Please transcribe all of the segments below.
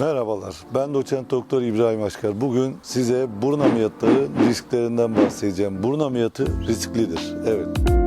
Merhabalar, ben doçent doktor İbrahim Aşkar. Bugün size burun ameliyatları risklerinden bahsedeceğim. Burun ameliyatı risklidir, evet.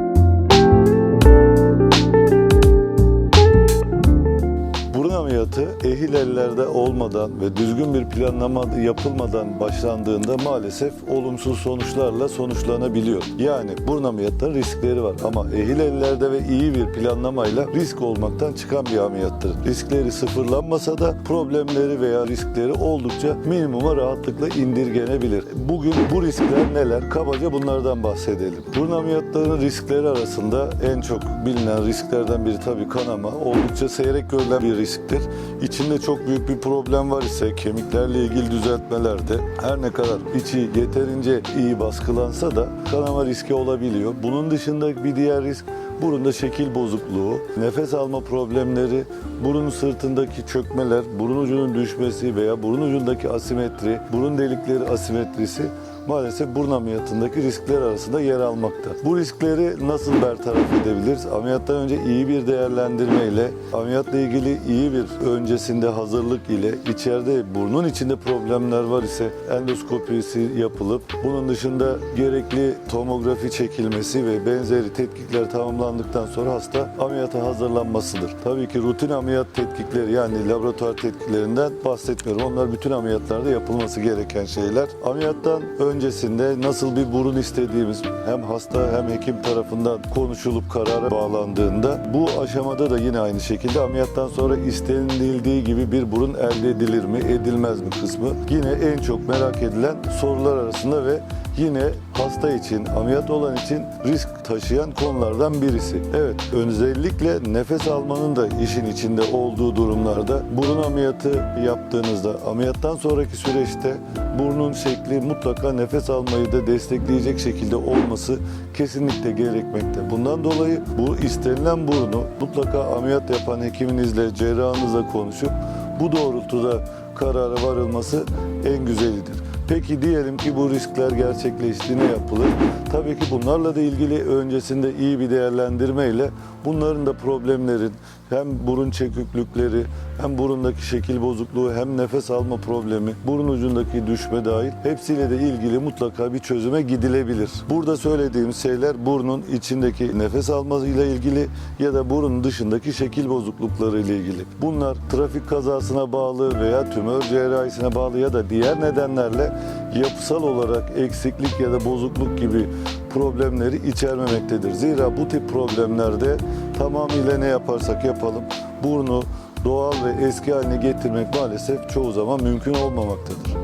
Ameliyatı ehil ellerde olmadan ve düzgün bir planlama yapılmadan başlandığında maalesef olumsuz sonuçlarla sonuçlanabiliyor. Yani burun ameliyatları riskleri var ama ehil ellerde ve iyi bir planlamayla risk olmaktan çıkan bir ameliyattır. Riskleri sıfırlanmasa da problemleri veya riskleri oldukça minimuma rahatlıkla indirgenebilir. Bugün bu riskler neler? Kabaca bunlardan bahsedelim. Burun ameliyatlarının riskleri arasında en çok bilinen risklerden biri tabii kanama. Oldukça seyrek görülen bir risktir. İçinde çok büyük bir problem var ise kemiklerle ilgili düzeltmelerde her ne kadar içi yeterince iyi baskılansa da kanama riski olabiliyor. Bunun dışında bir diğer risk burunda şekil bozukluğu, nefes alma problemleri, burun sırtındaki çökmeler, burun ucunun düşmesi veya burun ucundaki asimetri, burun delikleri asimetrisi maalesef burun ameliyatındaki riskler arasında yer almakta. Bu riskleri nasıl bertaraf edebiliriz? Ameliyattan önce iyi bir değerlendirme ile, ameliyatla ilgili iyi bir öncesinde hazırlık ile, içeride burnun içinde problemler var ise endoskopisi yapılıp, bunun dışında gerekli tomografi çekilmesi ve benzeri tetkikler tamamlandıktan sonra hasta ameliyata hazırlanmasıdır. Tabii ki rutin ameliyat tetkikleri yani laboratuvar tetkiklerinden bahsetmiyorum. Onlar bütün ameliyatlarda yapılması gereken şeyler. Ameliyattan öncesinde nasıl bir burun istediğimiz hem hasta hem hekim tarafından konuşulup karara bağlandığında bu aşamada da yine aynı şekilde ameliyattan sonra istenildiği gibi bir burun elde edilir mi edilmez mi kısmı yine en çok merak edilen sorular arasında ve yine hasta için, ameliyat olan için risk taşıyan konulardan birisi. Evet, özellikle nefes almanın da işin içinde olduğu durumlarda burun ameliyatı yaptığınızda ameliyattan sonraki süreçte burnun şekli mutlaka nefes almayı da destekleyecek şekilde olması kesinlikle gerekmekte. Bundan dolayı bu istenilen burnu mutlaka ameliyat yapan hekiminizle, cerrahınızla konuşup bu doğrultuda karara varılması en güzelidir. Peki diyelim ki bu riskler gerçekleşti ne yapılır? Tabii ki bunlarla da ilgili öncesinde iyi bir değerlendirmeyle bunların da problemlerin hem burun çeküklükleri hem burundaki şekil bozukluğu hem nefes alma problemi, burun ucundaki düşme dahil hepsiyle de ilgili mutlaka bir çözüme gidilebilir. Burada söylediğim şeyler burnun içindeki nefes almasıyla ilgili ya da burun dışındaki şekil bozuklukları ile ilgili. Bunlar trafik kazasına bağlı veya tümör cerrahisine bağlı ya da diğer nedenlerle yapısal olarak eksiklik ya da bozukluk gibi problemleri içermemektedir. Zira bu tip problemlerde tamamıyla ne yaparsak yapalım burnu doğal ve eski haline getirmek maalesef çoğu zaman mümkün olmamaktadır.